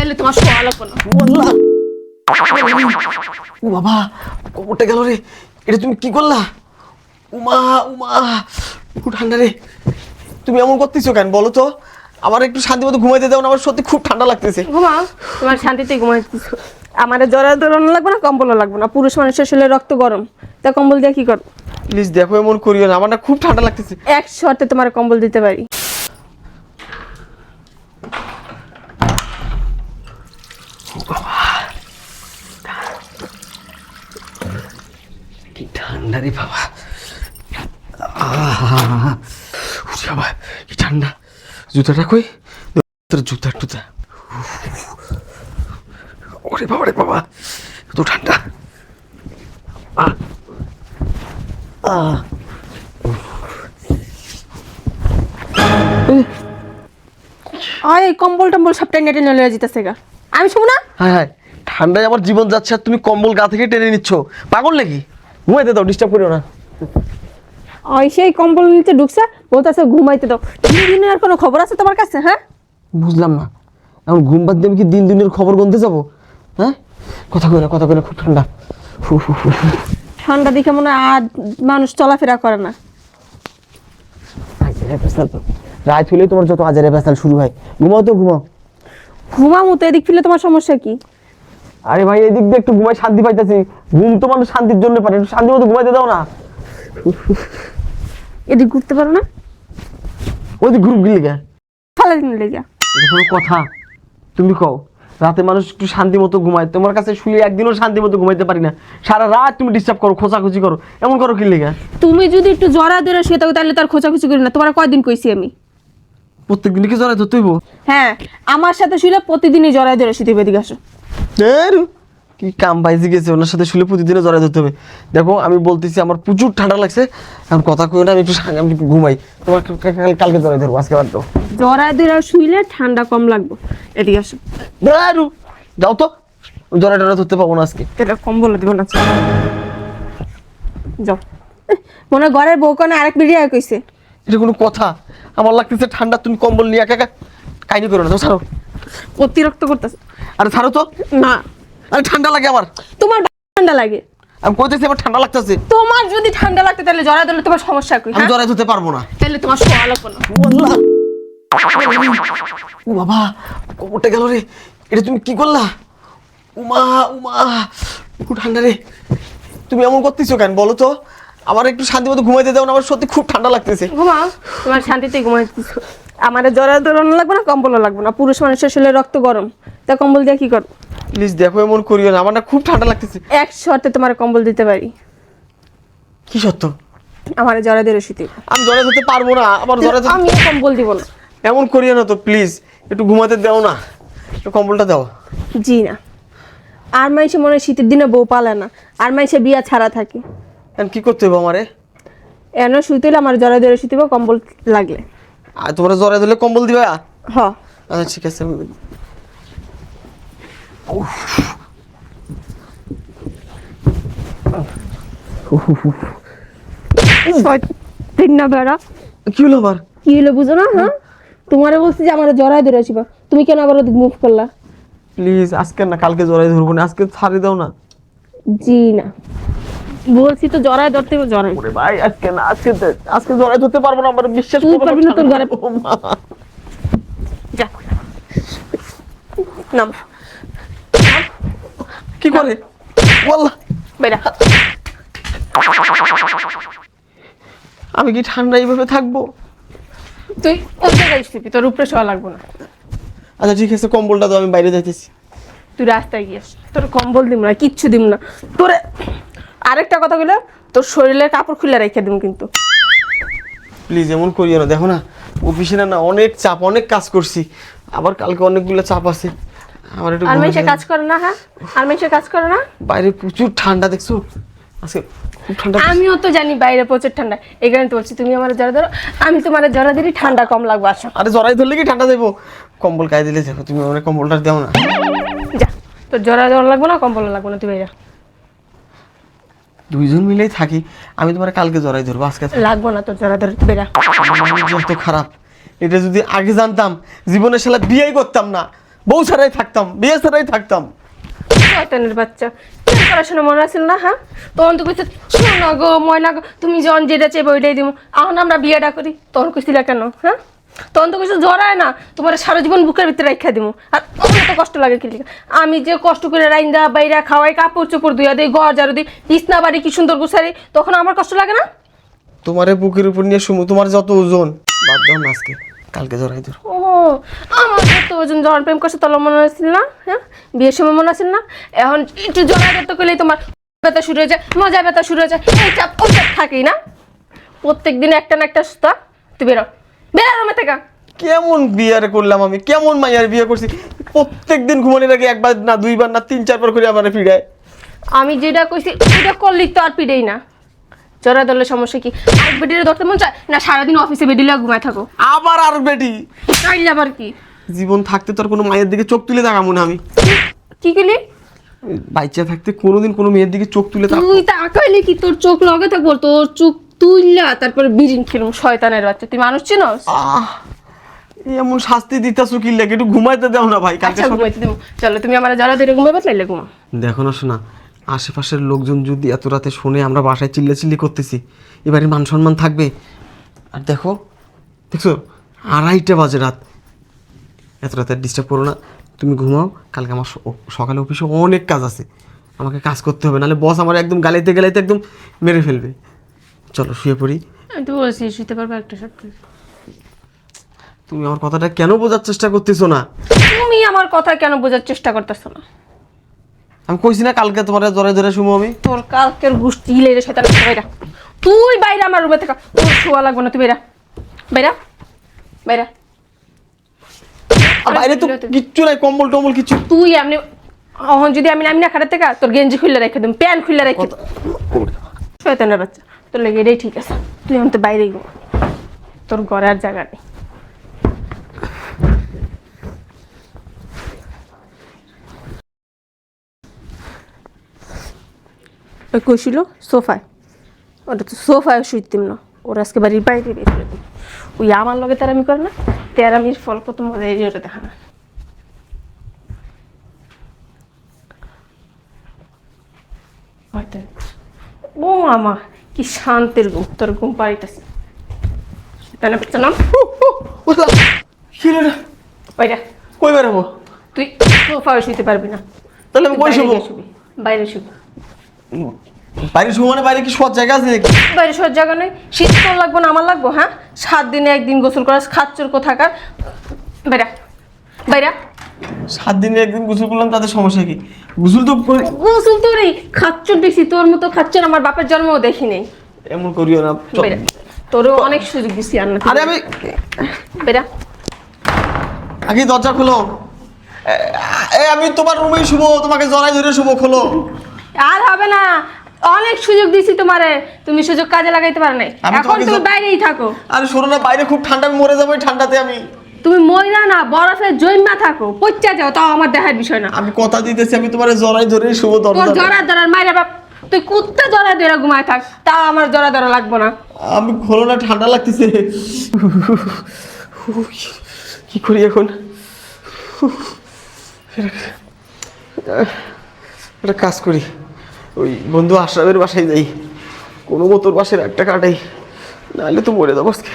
তাহলে তোমার শোয়া লাগবে না ও বাবা কবরটা গেল রে। এটা তুমি কি করলা? উমা উমা খুব ঠান্ডা রে। তুমি এমন করতেছো কেন বলো তো? আমার একটু শান্তি মতো ঘুমাইতে দাও না আমার সত্যি খুব ঠান্ডা লাগতেছে। ঘুমাও তোমার শান্তিতে ঘুমাইতেছো। আমার জ্বরের দৌড়ানো লাগবে না কম্বলও লাগবে না। পুরুষ মানুষের শরীরে রক্ত গরম। তা কম্বল দিয়ে কি করো? প্লিজ দেখো এমন করিও না। আমার না খুব ঠান্ডা লাগতেছে। এক শর্তে তোমার কম্বল দিতে পারি। কি ঠান্ডা রে বাবা! উরে বাবা কি ঠান্ডা। জুতাটা কই? তোর জুতা, টুতা। ওরে বাবা রে বাবা, এত ঠান্ডা। আহ! আয় কম্বল টম্বল সব টেনে টেনে লয়ে যেতেছে গা। আমি শুভ না? হ্যাঁ হায় ঠান্ডায় আমার জীবন যাচ্ছে আর তুমি কম্বল গা থেকে টেনে নিচ্ছ। পাগল নাকি? ঘুমাইতে দাও ডিস্টার্ব করিও না। ওই সেই কম্বল নিচে ঢুকছে বলতেছে ঘুমাইতে দাও। দিন দিনের আর কোনো খবর আছে তোমার কাছে হ্যাঁ? বুঝলাম না। এখন ঘুম বাদ দিয়ে আমি কি দিন দিনের খবর গুনতে যাব? হ্যাঁ? কথা কই না কথা কই না খুব ঠান্ডা। ঠান্ডা দেখে মনে হয় আর মানুষ চলাফেরা করে না। রাত হলেই তোমার যত আজারে পেশাল শুরু হয়। ঘুমাও তো ঘুমাও। ঘুমামু তো এদিক ফিরলে তোমার সমস্যা কি? আরে ভাই এদিক দিয়ে একটু ঘুমাই শান্তি পাইতেছি। ঘুম তো মানুষ শান্তির জন্য পারে একটু শান্তি মতো ঘুমাইতে দাও না। এদিক ঘুরতে পারো না? ওই দিক গ্রুপ গিলে গে ফালা দিন লেগে। এটা কোনো কথা। তুমি কও রাতে মানুষ একটু শান্তি মতো ঘুমায় তোমার কাছে শুয়ে একদিনও শান্তি মতো ঘুমাইতে পারি না। সারা রাত তুমি ডিস্টার্ব করো খোঁচাখুচি করো এমন করো কি লেগে? তুমি যদি একটু জরা ধরে শুয়ে থাকো তাহলে তার খোঁচাখুচি করি না। তোমার কয়দিন কইছি আমি? প্রত্যেক দিন কি জড়াই ধরতে হইব? হ্যাঁ আমার সাথে শুলে প্রতিদিনই জড়াই ধরে শুতে হবে এদিকে আসো। এর, কি কাম বাইজে গেছে ওনার সাথে শুলে প্রতিদিনে জড়াই ধরতে হবে। দেখো আমি বলতেছি আমার প্রচুর ঠান্ডা লাগছে এখন কথা কই না আমি একটু আমি একটু ঘুমাই। তোমার কালকে জড়াই ধরবো আজকে বাদ দাও জড়াই ধরে শুইলে ঠান্ডা কম লাগবে এদিকে আসো। দারু যাও তো। জড়াই টড়াই ধরতে পাবো না আজকে। এটা কম বলে দিব না যাও। মনে ঘরের বউ কানে আরেক বিড়িয়া কইছে। এটা কোনো কথা। আমার লাগতেছে ঠান্ডা তুমি কম্বল নিয়ে একা একা কাহিনি করো না তো ছাড়ো। অতিরিক্ত করতেছে। আরে ছাড়ো তো। না। আরে ঠান্ডা লাগে আমার। তোমার ঠান্ডা লাগে। আমি কইতেছি আমার ঠান্ডা লাগতেছে। তোমার যদি ঠান্ডা লাগতে তাহলে জড়াই ধরলে তোমার সমস্যা কই আমি হ্যাঁ? জড়াই ধরতে পারব না। তাহলে তোমার শোয়া লাগবে না ও বাবা কবরটা গেল রে। এটা তুমি কি করলা? উমা উমা খুব ঠান্ডা রে। তুমি এমন করতেছো কেন বলো তো? আমার একটু শান্তি মতো ঘুমাইতে দাও না আমার সত্যি খুব ঠান্ডা লাগতেছে। ঘুমাও তোমার শান্তিতে ঘুমাইতেছো আমার জড়া ধরানো লাগবে না কম্বলও লাগবে না। পুরুষ মানুষের শরীরে রক্ত গরম। তা কম্বল দিয়ে কি করো? প্লিজ দেখো এমন করিও না আমার না খুব ঠান্ডা লাগতেছে। এক শর্তে তোমার কম্বল দিতে পারি। কি সত্য আমার জড়া ধরে শুতে। আমি জড়াই ধরতে পারব না আমার ধরতে আমি কম্বল দিব না। এমন করিও না তো প্লিজ একটু ঘুমাতে দাও না। একটু কম্বলটা দাও। জি না। আর মাইসে মনে হয় শীতের দিনে বউ পালে না। আর মাইসে বিয়া ছাড়া থাকে। এখন কি করতে হবে আমারে? এন শুইতে হলে আমার জড়া ধরে শুতে হবে কম্বল লাগলে। আর তোমরা জড়াই ধরলে কম্বল দিবা? হ। আচ্ছা ঠিক আছে। তিন না বেড়া। কি হলো আবার? কি হলো বুঝো না হ্যাঁ? তোমারে বলছি যে আমার জড়াই ধরে আসিবা। তুমি কেন আবার ওদিক মুভ করলা? প্লিজ আজকে না কালকে জড়াই ধরবো না আজকে ছাড়ি দাও না। জি না। বলছি তো জড়াই ধরতে হবে জড়াই ওরে ভাই আজকে না আজকে আজকে জড়াই ধরতে পারব না আমার বিশ্বাস পারবি না তোর ঘরে। যা। নাম। কি করে? বললা বেড়া। আমি কি ঠান্ডা এইভাবে থাকব? তুই ওই জায়গায় শুবি তোর উপরে শোয়া লাগবে না। আচ্ছা ঠিক আছে কম্বলটা তো আমি বাইরে যাইতেছি। তুই রাস্তায় গিয়ে তোর কম্বল দিব না কিচ্ছু দিব না। তোরে আরেকটা কথা বলে তোর শরীরের কাপড় খুলে রেখে দিব কিন্তু। প্লিজ এমন করিও না। দেখো না অফিসে না না অনেক চাপ অনেক কাজ করছি। আবার কালকে অনেকগুলো চাপ আছে। আমার একটু ঘুমাতে কাজ করে না হ্যাঁ? আর মেসে কাজ করে না? বাইরে প্রচুর ঠান্ডা দেখছ? আজকে খুব ঠান্ডা আমিও তো জানি বাইরে প্রচুর ঠান্ডা। এই কারণে তো বলছি তুমি আমার জড়া ধরো। আমি তোমার জড়া ধরি ঠান্ডা কম লাগবে আসো। আরে জড়াই ধরলে কি ঠান্ডা দেবো? কম্বল গায়ে দিলে দেখো তুমি আমার কম্বলটা দাও না। যা তোর জড়া ধরা লাগবে না কম্বল লাগবে না তুই বাইরে দুইজন মিলেই থাকি। আমি তোমার কালকে জড়াই ধরবো আজকে। লাগবে না তোর জড়া ধরে যত খারাপ। এটা যদি আগে জানতাম জীবনের সালা বিয়েই করতাম না। বউ ছাড়াই থাকতাম বিয়ে ছাড়াই থাকতাম। শয়তানের বাচ্চা। পড়াশোনা মনে আছে না হ্যাঁ? তখন তো কইছে শোনো গো ময়না গো তুমি যখন যেটা চেয়ে বইটাই দিব এখন আমরা বিয়েটা করি তখন কইছিলা কেন হ্যাঁ? তখন তো কইছো জড়ায় না তোমার সারা জীবন বুকের ভিতরে রেখা দিব আর আমার কষ্ট লাগে কি আমি যে কষ্ট করে রাইন্দা বাইরা খাওয়াই কাপড় চোপড় ধুইয়া দিই ঘর ঝাড়ু দিই বিছনা বাড়ি কি সুন্দর গুছারি তখন আমার কষ্ট লাগে না? তোমারে বুকের উপর নিয়ে শুমু তোমার যত ওজন। বাদ দাও আজকে কালকে জড়াই ধর। ও আমার তো ওজন যখন প্রেম করছে তখন মনে হয়েছিল না হ্যাঁ? বিয়ের সময় মনে আছে না? এখন একটু জড়া করতে করলেই তোমার ব্যথা শুরু হয়ে যায় মজা ব্যথা শুরু হয়ে যায় এই চাপ ওই চাপ থাকেই না? প্রত্যেক দিন একটা না একটা সুতা তুই বেরো। বেরো রুমে থেকে। কেমন বিয়ার করলাম আমি? কেমন মাইয়ার বিয়ে করছি? প্রত্যেক দিন ঘুমানোর আগে একবার না দুইবার না তিন চারবার করে আমার ফিরায়। আমি যেটা কইছি ওইটা করলি তো আর পিড়েই না। জড়া ধরলে সমস্যা কি? আর বেডিরে ধরতে মন চায়? না সারাদিন অফিসে বেডিলে ঘুমায় থাকো। আবার আর বেটি? চাইলে আবার কি? জীবন থাকতে তোর কোনো মায়ের দিকে চোখ তুলে তাকাবো না আমি। কি গেলি বাচ্চা থাকতে কোনোদিন কোনো মেয়ের দিকে চোখ তুলে তাকাবো। তুই তাকাইলি কি তোর চোখ লগে থাকব? তোর চোখ তুইলা তারপরে বিরিন খেলুম শয়তানের বাচ্চা। তুই মানুষ চিনস? এমন শাস্তি দিতেছো কি লাগে? একটু ঘুমাইতে দাও না ভাই কালকে আচ্ছা ঘুমাইতে দেবো। চলো তুমি আমার জ্বালা ধরে ঘুমাবে তাইলে ঘুমা দেখো না শোনা আশেপাশের লোকজন যদি এত রাতে শুনে আমরা বাসায় চিল্লাচিল্লি করতেছি এবারে মান সম্মান থাকবে। আর দেখো দেখছ আড়াইটা বাজে রাত। এত রাতে ডিস্টার্ব করো না। তুমি ঘুমাও কালকে আমার সকালে অফিসে অনেক কাজ আছে। আমাকে কাজ করতে হবে নাহলে বস আমার একদম গালাইতে গালাইতে একদম মেরে ফেলবে। চলো শুয়ে পড়ি। আমি তো বলছি শুতে পারব একটা সত্যি তুমি আমার কথাটা কেন বোঝার চেষ্টা করতেছো না? তুমি আমার কথা কেন বোঝার চেষ্টা করতেছো না? আমি কইছি না কালকে তোমার জরে ধরে শুমো আমি। তোর কালকের গোষ্ঠী লেগে সেটা বাইরা। তুই বাইরে আমার রুমে থাকা। তোর শোয়া লাগবে না তুই বাইরা। বাইরা? বাইরা? আর বাইরে তো কিচ্ছু নাই কম্বল টম্বল কিচ্ছু তুই এমনি অহন যদি আমি নামি না খাটার থেকে তোর গেঞ্জি খুললে রেখে দিম প্যান্ট খুললে রেখে শয়তানের বাচ্চা। তোর লেগে এটাই ঠিক আছে। তুই এখন তো বাইরে গো তোর ঘরে আর জায়গা নেই। কইছিল সোফায়। ওটা তো সোফায় শুইতিম না। ওর আজকে বাড়ির বাইরে বের করে দিম ওই আমার লগে তেরামি করে না, তেরামির ফল কত মজা এই ওটা দেখা না। ও আমা কি শান্তির ঘুম তোর ঘুম পাড়িতেছে তাহলে বাচ্চা নাম। কি রে। রে? কই বেরাবো তুই সোফায় শুইতে পারবি না। তাহলে আমি কই বাইরে শুবো? বাইরে শুবি। বাইরে শুবো মানে বাইরে কি শোয়ার জায়গা আছে নাকি? বাইরে শোয়ার জায়গা নেই শীত তোর লাগবো না আমার লাগবো হ্যাঁ? সাত দিনে একদিন গোসল করা খাচ্চর কোথাকার। বাইরা। বাইরা। সাত দিনে একদিন গোসল করলাম সমস্যা কি? গোসল তো করি- গোসল খাচ্চর দেখছি তোর মতো খাচ্চর আমার বাপের জন্মও দেখি নেই। এমন করিও না চল। তোরও অনেক সুযোগ দিছি আর না আরে আমি আগে দরজা খোলো। এ আমি তোমার রুমেই শুবো তোমাকে জড়াই ধরে শুবো খোলো। আর হবে না অনেক সুযোগ দিছি তোমারে তুমি সুযোগ কাজে লাগাইতে পারো নাই। আমি এখন তোমাকে তুমি বাইরেই থাকো। আরে শোনো না বাইরে খুব ঠান্ডা আমি মরে যাব এই ঠান্ডাতে আমি। তুমি ময়রা না বরফে জৈমা থাকো পচ্চা যাও তাও আমার দেখার বিষয় না। আমি কথা দিতেছি আমি তোমার জড়াই ধরে শুবো তোর দরজা জরা ধরার মায়েরা বাপ তুই কুত্তা জরা ধরে ঘুমায় থাক তাও আমার জরা ধরা লাগবো না। আমি খোলো না ঠান্ডা লাগতেছে। কি করি এখন? একটা কাজ করি ওই বন্ধু আশরাফের বাসায় যাই। কোনো মতোর বাসায় একটা কাটাই নাহলে তো মরে যাব আজকে।